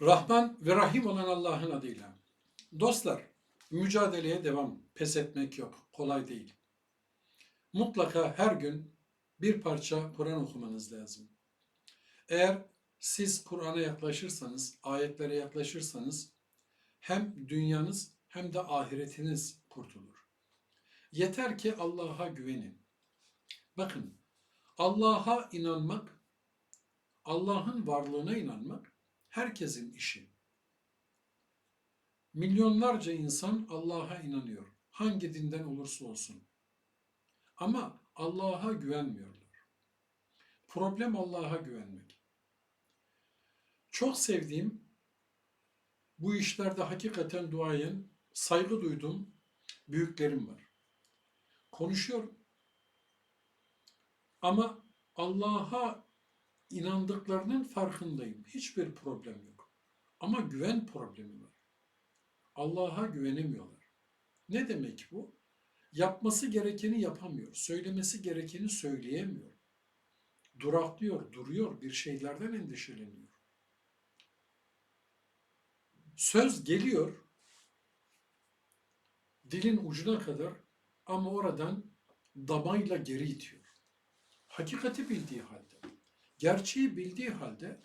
Rahman ve Rahim olan Allah'ın adıyla. Dostlar, mücadeleye devam. Pes etmek yok. Kolay değil. Mutlaka her gün bir parça Kur'an okumanız lazım. Eğer siz Kur'an'a yaklaşırsanız, ayetlere yaklaşırsanız hem dünyanız hem de ahiretiniz kurtulur. Yeter ki Allah'a güvenin. Bakın, Allah'a inanmak, Allah'ın varlığına inanmak herkesin işi. Milyonlarca insan Allah'a inanıyor. Hangi dinden olursa olsun. Ama Allah'a güvenmiyorlar. Problem Allah'a güvenmek. Çok sevdiğim, bu işlerde hakikaten duayen, saygı duyduğum büyüklerim var. Konuşuyorum. Ama Allah'a inandıklarının farkındayım. Hiçbir problem yok. Ama güven problemi var. Allah'a güvenemiyorlar. Ne demek bu? Yapması gerekeni yapamıyor. Söylemesi gerekeni söyleyemiyor. Duraklıyor, duruyor, bir şeylerden endişeleniyor. Söz geliyor, dilin ucuna kadar ama oradan damayla geri itiyor. Hakikati bildiği halde, gerçeği bildiği halde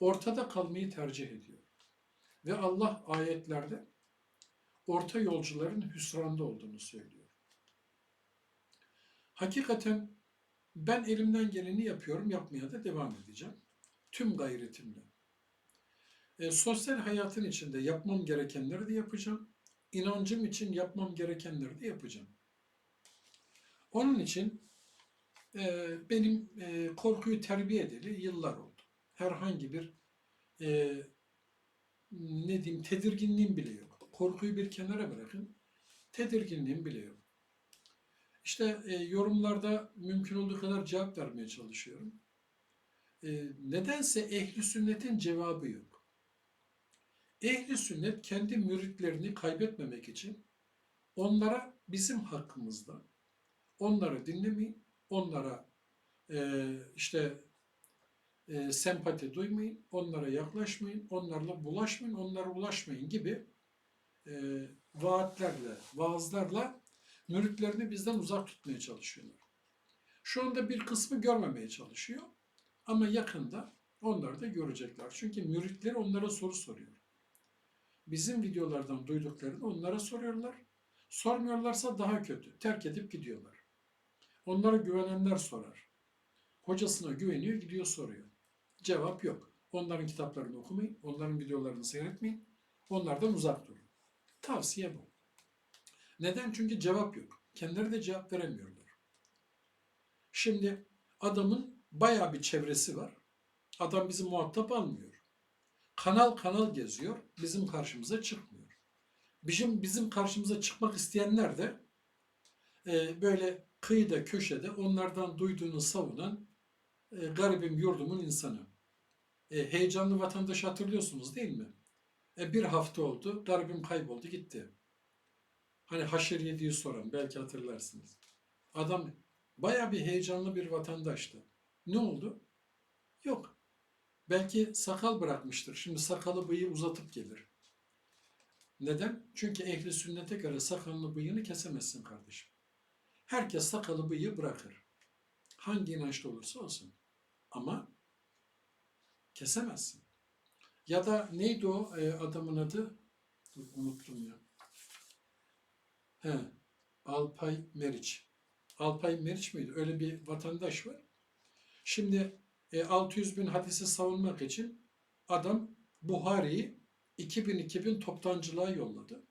ortada kalmayı tercih ediyor. Ve Allah ayetlerde orta yolcuların hüsranda olduğunu söylüyor. Hakikaten ben elimden geleni yapıyorum, yapmaya da devam edeceğim. Tüm gayretimle. E, sosyal hayatın içinde yapmam gerekenleri de yapacağım. İnancım için yapmam gerekenleri de yapacağım. Onun için e, benim e, korkuyu terbiye edeli yıllar oldu. Herhangi bir e, ne diyeyim tedirginliğim bile yok. Korkuyu bir kenara bırakın. Tedirginliğim bile yok. İşte e, yorumlarda mümkün olduğu kadar cevap vermeye çalışıyorum. Nedense ehli sünnetin cevabı yok. Ehli sünnet kendi müritlerini kaybetmemek için onlara bizim hakkımızda onları dinlemeyin, onlara e, işte e, sempati duymayın, onlara yaklaşmayın, onlarla bulaşmayın, onlara ulaşmayın gibi e, vaatlerle, vaazlarla müritlerini bizden uzak tutmaya çalışıyorlar. Şu anda bir kısmı görmemeye çalışıyor ama yakında onlar da görecekler. Çünkü müritleri onlara soru soruyor. Bizim videolardan duyduklarını onlara soruyorlar. Sormuyorlarsa daha kötü. Terk edip gidiyorlar. Onlara güvenenler sorar. Hocasına güveniyor, gidiyor soruyor. Cevap yok. Onların kitaplarını okumayın, onların videolarını seyretmeyin, onlardan uzak durun. Tavsiye bu. Neden? Çünkü cevap yok. Kendileri de cevap veremiyorlar. Şimdi adamın bayağı bir çevresi var. Adam bizi muhatap almıyor. Kanal kanal geziyor, bizim karşımıza çıkmıyor. Bizim bizim karşımıza çıkmak isteyenler de e, böyle kıyıda köşede onlardan duyduğunu savunan e, garibim yurdumun insanı. E, heyecanlı vatandaş hatırlıyorsunuz değil mi? E, bir hafta oldu, garibim kayboldu gitti. Hani haşer yediği soran belki hatırlarsınız. Adam baya bir heyecanlı bir vatandaştı. Ne oldu? Yok. Belki sakal bırakmıştır. Şimdi sakalı bıyığı uzatıp gelir. Neden? Çünkü ehli sünnete göre sakalını bıyığını kesemezsin kardeşim. Herkes sakalı bıyığı bırakır. Hangi inançta olursa olsun. Ama kesemezsin. Ya da neydi o e, adamın adı? Dur, unuttum ya. He, Alpay Meriç. Alpay Meriç miydi? Öyle bir vatandaş var. Şimdi e, 600 bin hadisi savunmak için adam Buhari'yi 2000-2000 toptancılığa yolladı.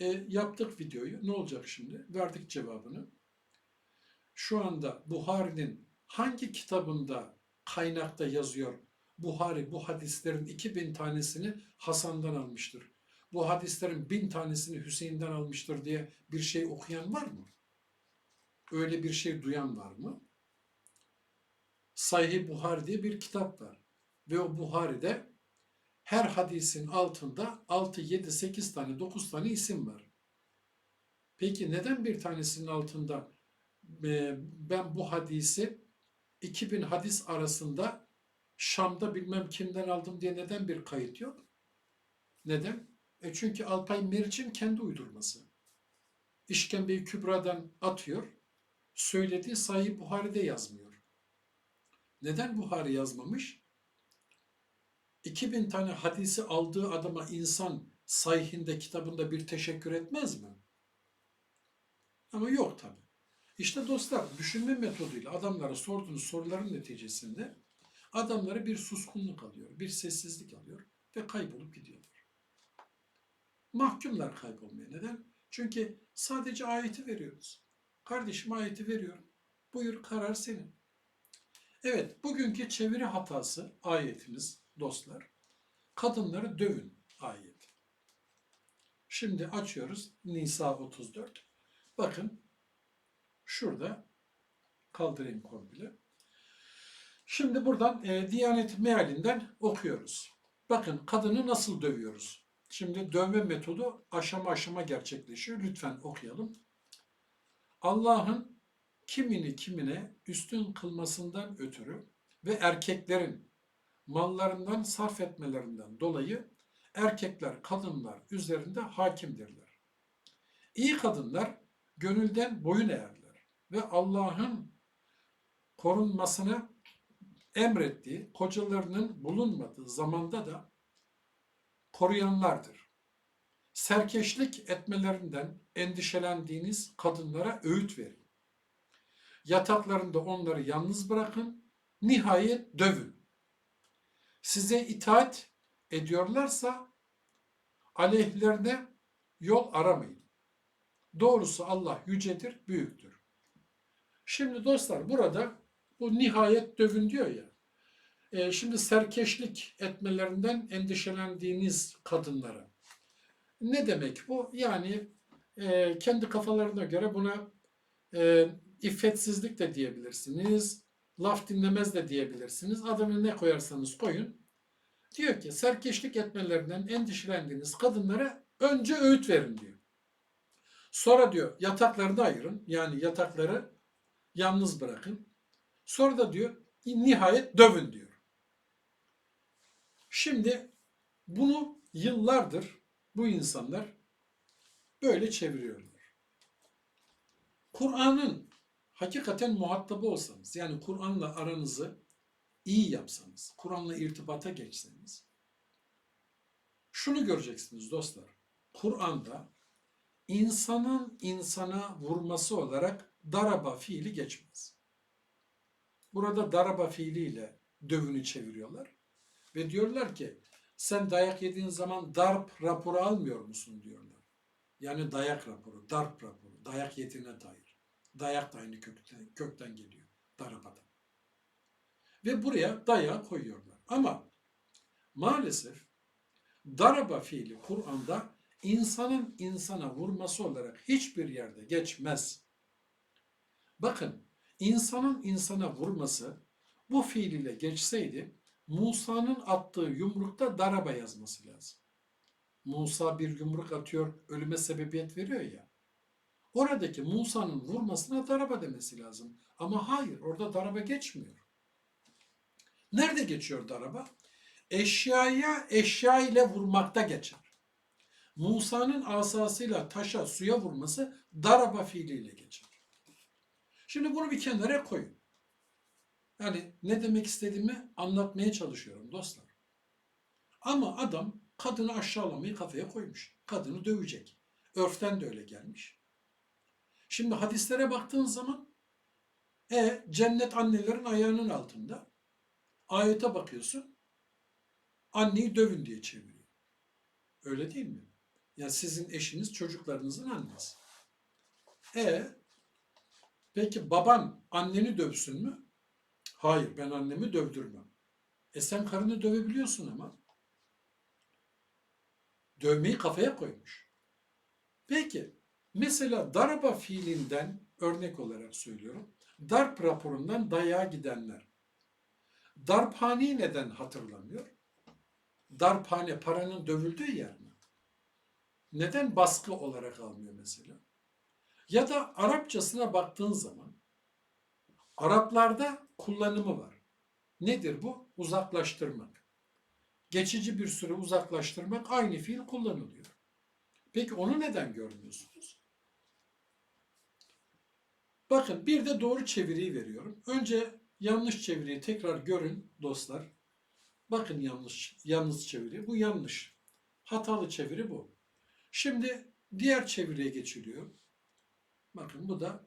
E, yaptık videoyu. Ne olacak şimdi? Verdik cevabını. Şu anda Buhari'nin hangi kitabında kaynakta yazıyor Buhari bu hadislerin 2000 tanesini Hasan'dan almıştır. Bu hadislerin bin tanesini Hüseyin'den almıştır diye bir şey okuyan var mı? Öyle bir şey duyan var mı? Sahih Buhari diye bir kitap var. Ve o Buhari'de her hadisin altında 6, 7, 8 tane, 9 tane isim var. Peki neden bir tanesinin altında e, ben bu hadisi 2000 hadis arasında Şam'da bilmem kimden aldım diye neden bir kayıt yok? Neden? E çünkü Alpay Meriç'in kendi uydurması. İşkembeyi Kübra'dan atıyor. Söylediği Sahih Buhari'de yazmıyor. Neden Buhari yazmamış? 2000 tane hadisi aldığı adama insan sahihinde kitabında bir teşekkür etmez mi? Ama yok tabi. İşte dostlar düşünme metoduyla adamlara sorduğunuz soruların neticesinde adamları bir suskunluk alıyor, bir sessizlik alıyor ve kaybolup gidiyorlar. Mahkumlar kaybolmaya neden? Çünkü sadece ayeti veriyoruz. Kardeşim ayeti veriyorum. Buyur karar senin. Evet bugünkü çeviri hatası ayetimiz dostlar. Kadınları dövün ayeti. Şimdi açıyoruz Nisa 34. Bakın şurada kaldırayım komple. Şimdi buradan e, Diyanet mealinden okuyoruz. Bakın kadını nasıl dövüyoruz? Şimdi dövme metodu aşama aşama gerçekleşiyor. Lütfen okuyalım. Allah'ın kimini kimine üstün kılmasından ötürü ve erkeklerin mallarından sarf etmelerinden dolayı erkekler kadınlar üzerinde hakimdirler. İyi kadınlar gönülden boyun eğerler ve Allah'ın korunmasını emrettiği kocalarının bulunmadığı zamanda da koruyanlardır. Serkeşlik etmelerinden endişelendiğiniz kadınlara öğüt verin. Yataklarında onları yalnız bırakın, nihayet dövün. Size itaat ediyorlarsa aleyhlerine yol aramayın. Doğrusu Allah yücedir, büyüktür. Şimdi dostlar burada bu nihayet dövün diyor ya. E, şimdi serkeşlik etmelerinden endişelendiğiniz kadınlara. Ne demek bu? Yani e, kendi kafalarına göre buna e, iffetsizlik de diyebilirsiniz. Laf dinlemez de diyebilirsiniz. Adını ne koyarsanız koyun. Diyor ki serkeşlik etmelerinden endişelendiğiniz kadınlara önce öğüt verin diyor. Sonra diyor yataklarını ayırın. Yani yatakları yalnız bırakın. Sonra da diyor nihayet dövün diyor. Şimdi bunu yıllardır bu insanlar böyle çeviriyorlar. Kur'an'ın hakikaten muhatabı olsanız, yani Kur'an'la aranızı iyi yapsanız, Kur'an'la irtibata geçseniz, şunu göreceksiniz dostlar. Kur'an'da insanın insana vurması olarak daraba fiili geçmez. Burada daraba fiiliyle dövünü çeviriyorlar. Ve diyorlar ki sen dayak yediğin zaman darp raporu almıyor musun diyorlar. Yani dayak raporu, darp raporu, dayak yediğine dair. Dayak da aynı kökten, kökten geliyor, darabadan. Ve buraya dayağı koyuyorlar. Ama maalesef daraba fiili Kur'an'da insanın insana vurması olarak hiçbir yerde geçmez. Bakın insanın insana vurması bu fiil ile geçseydi Musa'nın attığı yumrukta daraba yazması lazım. Musa bir yumruk atıyor, ölüme sebebiyet veriyor ya. Oradaki Musa'nın vurmasına daraba demesi lazım. Ama hayır, orada daraba geçmiyor. Nerede geçiyor daraba? Eşyaya eşya ile vurmakta geçer. Musa'nın asasıyla taşa, suya vurması daraba fiiliyle geçer. Şimdi bunu bir kenara koyun. Yani ne demek istediğimi anlatmaya çalışıyorum dostlar. Ama adam kadını aşağılamayı kafaya koymuş. Kadını dövecek. Örften de öyle gelmiş. Şimdi hadislere baktığın zaman e cennet annelerin ayağının altında. Ayete bakıyorsun. Anneyi dövün diye çeviriyor. Öyle değil mi? Ya sizin eşiniz çocuklarınızın annesi. E peki baban anneni dövsün mü? Hayır ben annemi dövdürmem. E sen karını dövebiliyorsun ama. Dövmeyi kafaya koymuş. Peki mesela daraba fiilinden örnek olarak söylüyorum. Darp raporundan dayağa gidenler. Darphane neden hatırlamıyor? Darphane paranın dövüldüğü yer mi? Neden baskı olarak almıyor mesela? Ya da Arapçasına baktığın zaman Araplarda kullanımı var. Nedir bu? Uzaklaştırmak. Geçici bir süre uzaklaştırmak aynı fiil kullanılıyor. Peki onu neden görmüyorsunuz? Bakın bir de doğru çeviriyi veriyorum. Önce yanlış çeviriyi tekrar görün dostlar. Bakın yanlış yanlış çeviri. Bu yanlış. Hatalı çeviri bu. Şimdi diğer çeviriye geçiliyor. Bakın bu da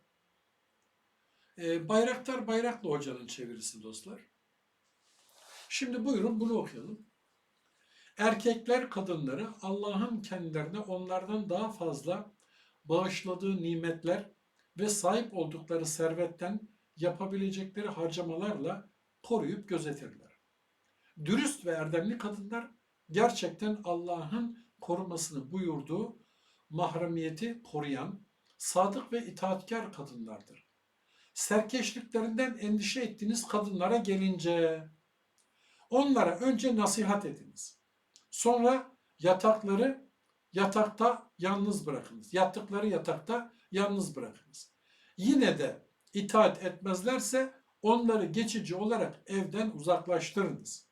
e, Bayraktar Bayraklı Hoca'nın çevirisi dostlar. Şimdi buyurun bunu okuyalım. Erkekler kadınları Allah'ın kendilerine onlardan daha fazla bağışladığı nimetler ve sahip oldukları servetten yapabilecekleri harcamalarla koruyup gözetirler. Dürüst ve erdemli kadınlar gerçekten Allah'ın korumasını buyurduğu mahremiyeti koruyan, sadık ve itaatkar kadınlardır. Serkeşliklerinden endişe ettiğiniz kadınlara gelince, onlara önce nasihat ediniz. Sonra yatakları yatakta yalnız bırakınız. Yattıkları yatakta yalnız bırakınız. Yine de itaat etmezlerse onları geçici olarak evden uzaklaştırınız.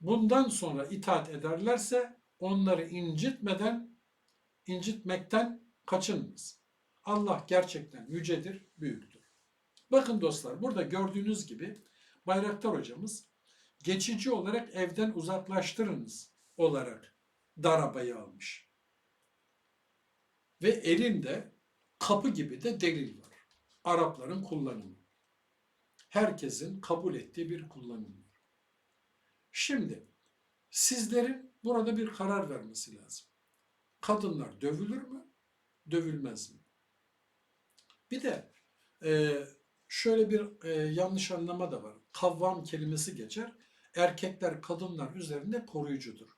Bundan sonra itaat ederlerse onları incitmeden, incitmekten kaçınınız. Allah gerçekten yücedir, büyüktür. Bakın dostlar burada gördüğünüz gibi Bayraktar hocamız geçici olarak evden uzaklaştırınız olarak darabayı almış. Ve elinde kapı gibi de delil var. Arapların kullanımı. Herkesin kabul ettiği bir kullanım var. Şimdi sizlerin burada bir karar vermesi lazım. Kadınlar dövülür mü? Dövülmez mi? Bir de e, şöyle bir e, yanlış anlama da var. Kavvam kelimesi geçer. Erkekler kadınlar üzerinde koruyucudur.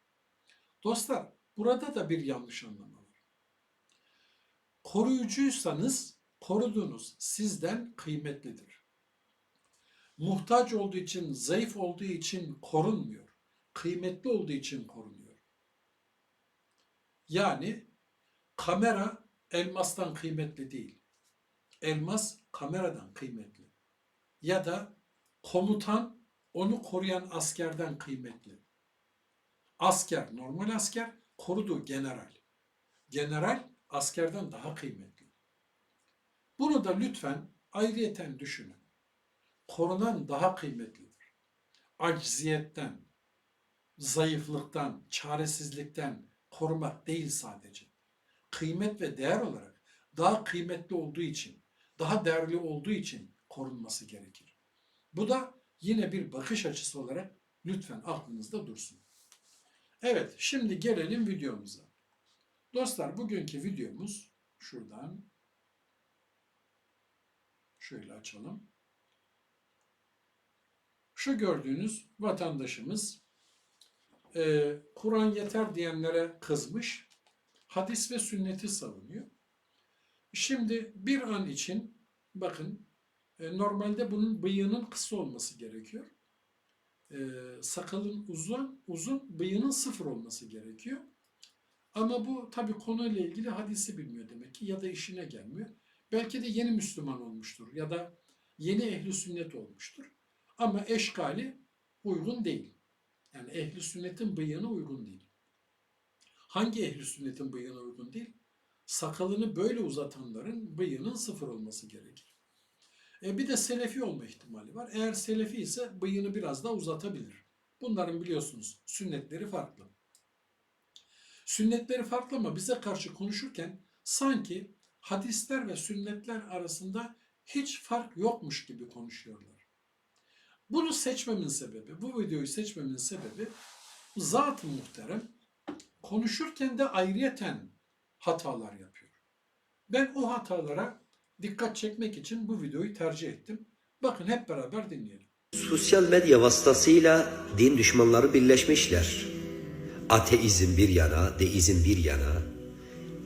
Dostlar burada da bir yanlış anlama. Koruyucuysanız koruduğunuz sizden kıymetlidir. Muhtaç olduğu için, zayıf olduğu için korunmuyor. Kıymetli olduğu için korunuyor. Yani kamera elmastan kıymetli değil. Elmas kameradan kıymetli. Ya da komutan onu koruyan askerden kıymetli. Asker, normal asker koruduğu general. General askerden daha kıymetli. Bunu da lütfen ayrıyeten düşünün. Korunan daha kıymetlidir. Acziyetten, zayıflıktan, çaresizlikten korumak değil sadece. Kıymet ve değer olarak daha kıymetli olduğu için, daha değerli olduğu için korunması gerekir. Bu da yine bir bakış açısı olarak lütfen aklınızda dursun. Evet, şimdi gelelim videomuza. Dostlar, bugünkü videomuz şuradan şöyle açalım. Şu gördüğünüz vatandaşımız e, Kur'an yeter diyenlere kızmış, hadis ve sünneti savunuyor. Şimdi bir an için bakın e, normalde bunun bıyığının kısa olması gerekiyor. E, sakalın uzun, uzun, bıyığının sıfır olması gerekiyor. Ama bu tabii konuyla ilgili hadisi bilmiyor demek ki ya da işine gelmiyor. Belki de yeni Müslüman olmuştur ya da yeni ehli sünnet olmuştur. Ama eşkali uygun değil. Yani ehli sünnetin bıyığına uygun değil. Hangi ehli sünnetin bıyığına uygun değil? Sakalını böyle uzatanların bıyığının sıfır olması gerekir. E bir de selefi olma ihtimali var. Eğer selefi ise bıyığını biraz daha uzatabilir. Bunların biliyorsunuz sünnetleri farklı. Sünnetleri farklı ama bize karşı konuşurken sanki hadisler ve sünnetler arasında hiç fark yokmuş gibi konuşuyorlar. Bunu seçmemin sebebi, bu videoyu seçmemin sebebi zat-ı muhterem konuşurken de ayrıyeten hatalar yapıyor. Ben o hatalara dikkat çekmek için bu videoyu tercih ettim. Bakın hep beraber dinleyelim. Sosyal medya vasıtasıyla din düşmanları birleşmişler. Ateizm bir yana, deizm bir yana,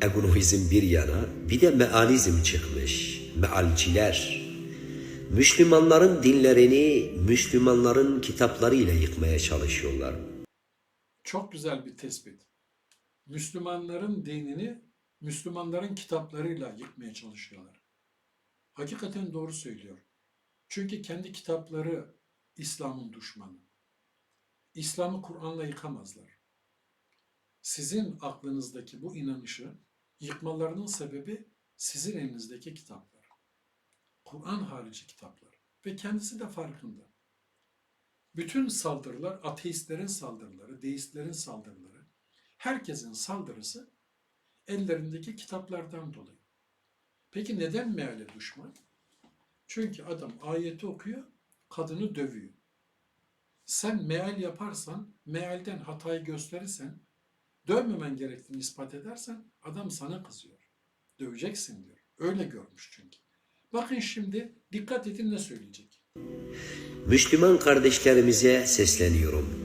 egoizm bir yana, bir de mealizm çıkmış. Mealciler. Müslümanların dinlerini Müslümanların kitaplarıyla yıkmaya çalışıyorlar. Çok güzel bir tespit. Müslümanların dinini Müslümanların kitaplarıyla yıkmaya çalışıyorlar. Hakikaten doğru söylüyor. Çünkü kendi kitapları İslam'ın düşmanı. İslam'ı Kur'an'la yıkamazlar. Sizin aklınızdaki bu inanışı yıkmalarının sebebi sizin elinizdeki kitaplar. Kur'an harici kitaplar. Ve kendisi de farkında. Bütün saldırılar, ateistlerin saldırıları, deistlerin saldırıları, herkesin saldırısı ellerindeki kitaplardan dolayı. Peki neden meale düşman? Çünkü adam ayeti okuyor, kadını dövüyor. Sen meal yaparsan, mealden hatayı gösterirsen, dövmemen gerektiğini ispat edersen adam sana kızıyor. Döveceksin diyor. Öyle görmüş çünkü. Bakın şimdi dikkat edin ne söyleyecek. Müslüman kardeşlerimize sesleniyorum.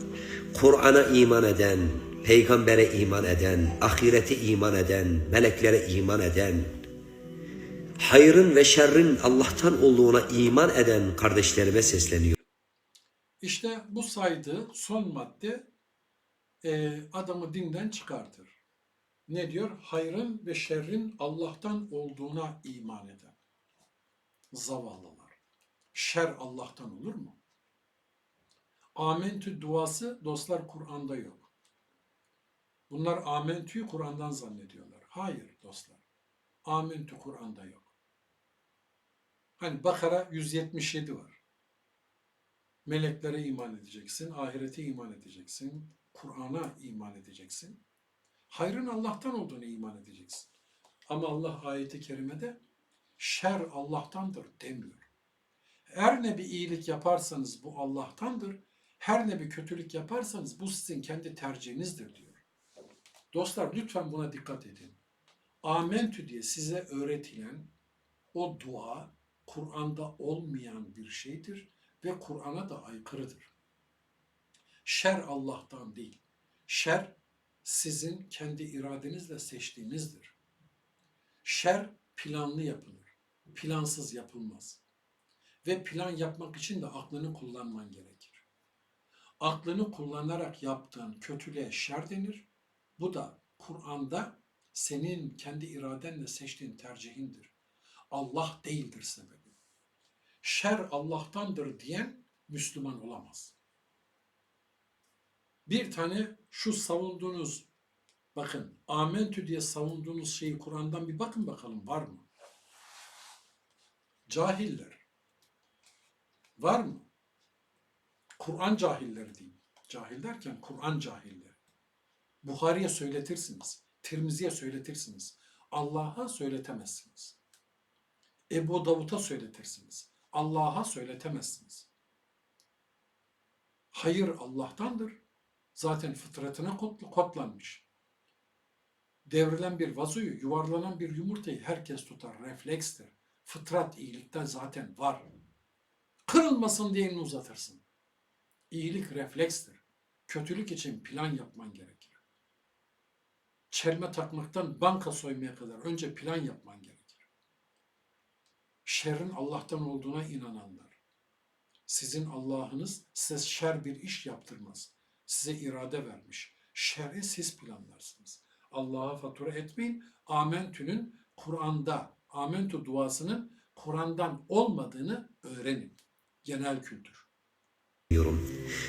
Kur'an'a iman eden, peygambere iman eden, ahirete iman eden, meleklere iman eden, hayrın ve şerrin Allah'tan olduğuna iman eden kardeşlerime sesleniyorum. İşte bu saydığı son madde e, adamı dinden çıkartır. Ne diyor? Hayrın ve şerrin Allah'tan olduğuna iman eden. Zavallılar. Şer Allah'tan olur mu? Amentü duası dostlar Kur'an'da yok. Bunlar amentüyü Kur'an'dan zannediyorlar. Hayır dostlar. Amentü Kur'an'da yok. Hani Bakara 177 var. Meleklere iman edeceksin, ahirete iman edeceksin, Kur'an'a iman edeceksin. Hayrın Allah'tan olduğunu iman edeceksin. Ama Allah ayeti kerimede şer Allah'tandır demiyor. Her ne bir iyilik yaparsanız bu Allah'tandır. Her ne bir kötülük yaparsanız bu sizin kendi tercihinizdir diyor. Dostlar lütfen buna dikkat edin. Amentü diye size öğretilen o dua Kur'an'da olmayan bir şeydir ve Kur'an'a da aykırıdır. Şer Allah'tan değil. Şer sizin kendi iradenizle seçtiğinizdir. Şer planlı yapılır. Plansız yapılmaz. Ve plan yapmak için de aklını kullanman gerekir. Aklını kullanarak yaptığın kötülüğe şer denir. Bu da Kur'an'da senin kendi iradenle seçtiğin tercihindir. Allah değildir sebebi. Şer Allah'tandır diyen Müslüman olamaz. Bir tane şu savunduğunuz bakın amentü diye savunduğunuz şeyi Kur'an'dan bir bakın bakalım var mı? Cahiller. Var mı? Kur'an cahilleri diyeyim. Cahil derken Kur'an cahilleri. Buhari'ye söyletirsiniz. Tirmizi'ye söyletirsiniz. Allah'a söyletemezsiniz. Ebu Davud'a söyletirsiniz. Allah'a söyletemezsiniz. Hayır Allah'tandır. Zaten fıtratına kodl- kodlanmış. Devrilen bir vazoyu, yuvarlanan bir yumurtayı herkes tutar. Reflekstir. Fıtrat iyilikten zaten var. Kırılmasın diye elini uzatırsın. İyilik reflekstir. Kötülük için plan yapman gerekir. Çelme takmaktan banka soymaya kadar önce plan yapman gerekir. Şerrin Allah'tan olduğuna inananlar. Sizin Allah'ınız size şer bir iş yaptırmaz. Size irade vermiş. Şerri siz planlarsınız. Allah'a fatura etmeyin. Amentü'nün Kur'an'da, amentü duasının Kur'an'dan olmadığını öğrenin. Genel kültür.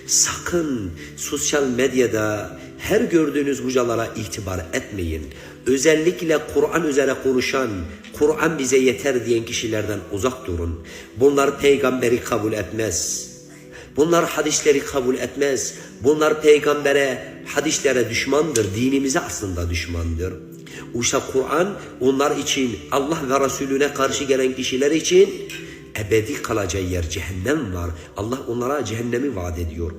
Sakın sosyal medyada her gördüğünüz hocalara itibar etmeyin. Özellikle Kur'an üzere konuşan, Kur'an bize yeter diyen kişilerden uzak durun. Bunlar peygamberi kabul etmez. Bunlar hadisleri kabul etmez. Bunlar peygambere, hadislere düşmandır. Dinimize aslında düşmandır. Oysa Kur'an onlar için Allah ve Resulüne karşı gelen kişiler için ebedi kalacağı yer cehennem var. Allah onlara cehennemi vaat ediyor.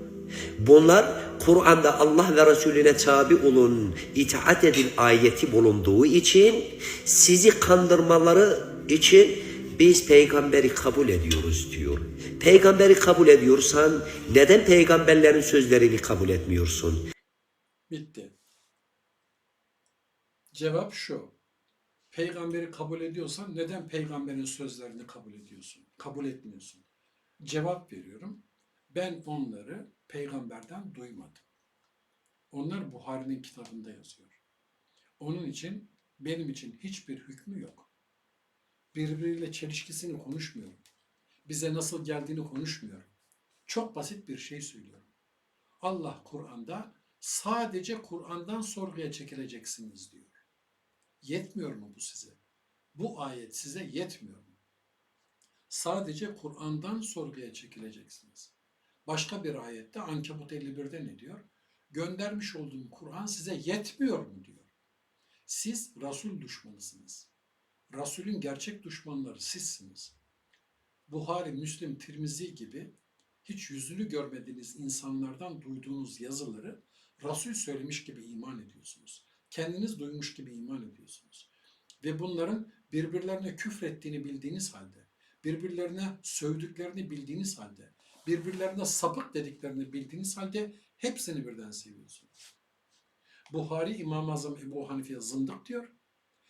Bunlar Kur'an'da Allah ve Resulüne tabi olun, itaat edin ayeti bulunduğu için sizi kandırmaları için biz peygamberi kabul ediyoruz diyor. Peygamberi kabul ediyorsan neden peygamberlerin sözlerini kabul etmiyorsun? Bitti. Cevap şu. Peygamberi kabul ediyorsan neden peygamberin sözlerini kabul ediyorsun? Kabul etmiyorsun. Cevap veriyorum. Ben onları peygamberden duymadım. Onlar Buhari'nin kitabında yazıyor. Onun için benim için hiçbir hükmü yok. Birbiriyle çelişkisini konuşmuyorum. Bize nasıl geldiğini konuşmuyorum. Çok basit bir şey söylüyorum. Allah Kur'an'da sadece Kur'an'dan sorguya çekileceksiniz diyor. Yetmiyor mu bu size? Bu ayet size yetmiyor mu? Sadece Kur'an'dan sorguya çekileceksiniz. Başka bir ayette Ankebut 51'de ne diyor? Göndermiş olduğum Kur'an size yetmiyor mu diyor. Siz Resul düşmanısınız. Resulün gerçek düşmanları sizsiniz. Buhari, Müslim, Tirmizi gibi hiç yüzünü görmediğiniz insanlardan duyduğunuz yazıları Resul söylemiş gibi iman ediyorsunuz. Kendiniz duymuş gibi iman ediyorsunuz. Ve bunların birbirlerine küfrettiğini bildiğiniz halde, birbirlerine sövdüklerini bildiğiniz halde, birbirlerine sapık dediklerini bildiğiniz halde hepsini birden seviyorsunuz. Buhari İmam-ı Azam Ebu Hanife'ye zındık diyor.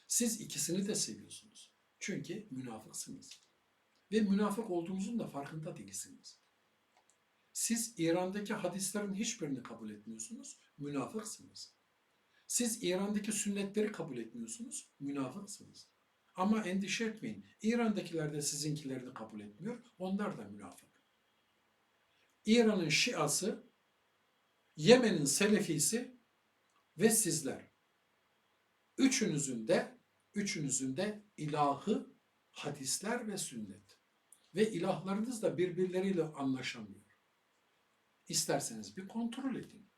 Siz ikisini de seviyorsunuz. Çünkü münafıksınız. Ve münafık olduğunuzun da farkında değilsiniz. Siz İran'daki hadislerin hiçbirini kabul etmiyorsunuz, münafıksınız. Siz İran'daki sünnetleri kabul etmiyorsunuz, münafıksınız. Ama endişe etmeyin, İran'dakiler de sizinkilerini kabul etmiyor, onlar da münafık. İran'ın Şiası, Yemen'in Selefisi ve sizler. Üçünüzün de, üçünüzün de ilahı hadisler ve sünnet. Ve ilahlarınız da birbirleriyle anlaşamıyor. İsterseniz bir kontrol edin.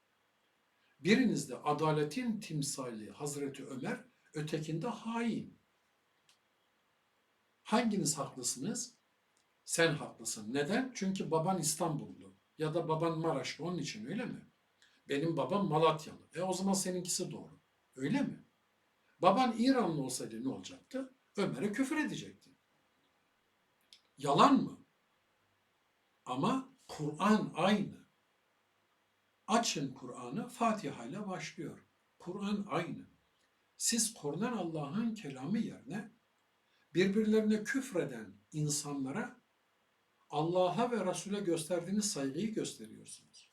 Birinizde adaletin timsali Hazreti Ömer, ötekinde hain. Hanginiz haklısınız? Sen haklısın. Neden? Çünkü baban İstanbullu ya da baban Maraşlı onun için öyle mi? Benim babam Malatyalı. E o zaman seninkisi doğru. Öyle mi? Baban İranlı olsaydı ne olacaktı? Ömer'e küfür edecekti. Yalan mı? Ama Kur'an aynı. Açın Kur'an'ı Fatiha ile başlıyor. Kur'an aynı. Siz korunan Allah'ın kelamı yerine birbirlerine küfreden insanlara Allah'a ve Resul'e gösterdiğiniz saygıyı gösteriyorsunuz.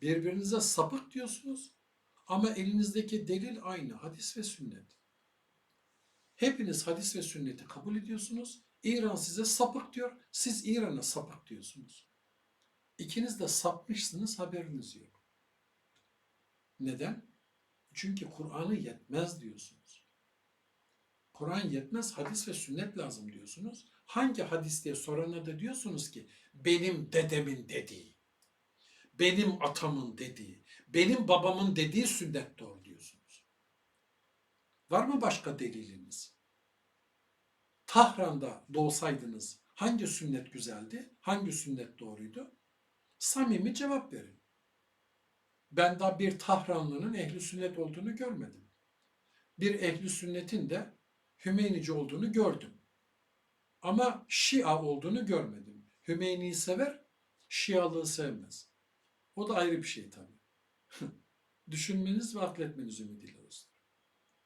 Birbirinize sapık diyorsunuz ama elinizdeki delil aynı hadis ve sünnet. Hepiniz hadis ve sünneti kabul ediyorsunuz. İran size sapık diyor, siz İran'a sapık diyorsunuz. İkiniz de sapmışsınız haberiniz yok. Neden? Çünkü Kur'an'ı yetmez diyorsunuz. Kur'an yetmez, hadis ve sünnet lazım diyorsunuz. Hangi hadis diye sorana da diyorsunuz ki benim dedemin dediği, benim atamın dediği, benim babamın dediği sünnet doğru diyorsunuz. Var mı başka deliliniz? Tahran'da doğsaydınız hangi sünnet güzeldi, hangi sünnet doğruydu? Samimi cevap verin. Ben daha bir Tahranlı'nın ehli sünnet olduğunu görmedim. Bir ehli sünnetin de Hümeynici olduğunu gördüm. Ama Şia olduğunu görmedim. Hümeyni'yi sever, Şialığı sevmez. O da ayrı bir şey tabii. Düşünmeniz ve akletmeniz ümidiyle olsun.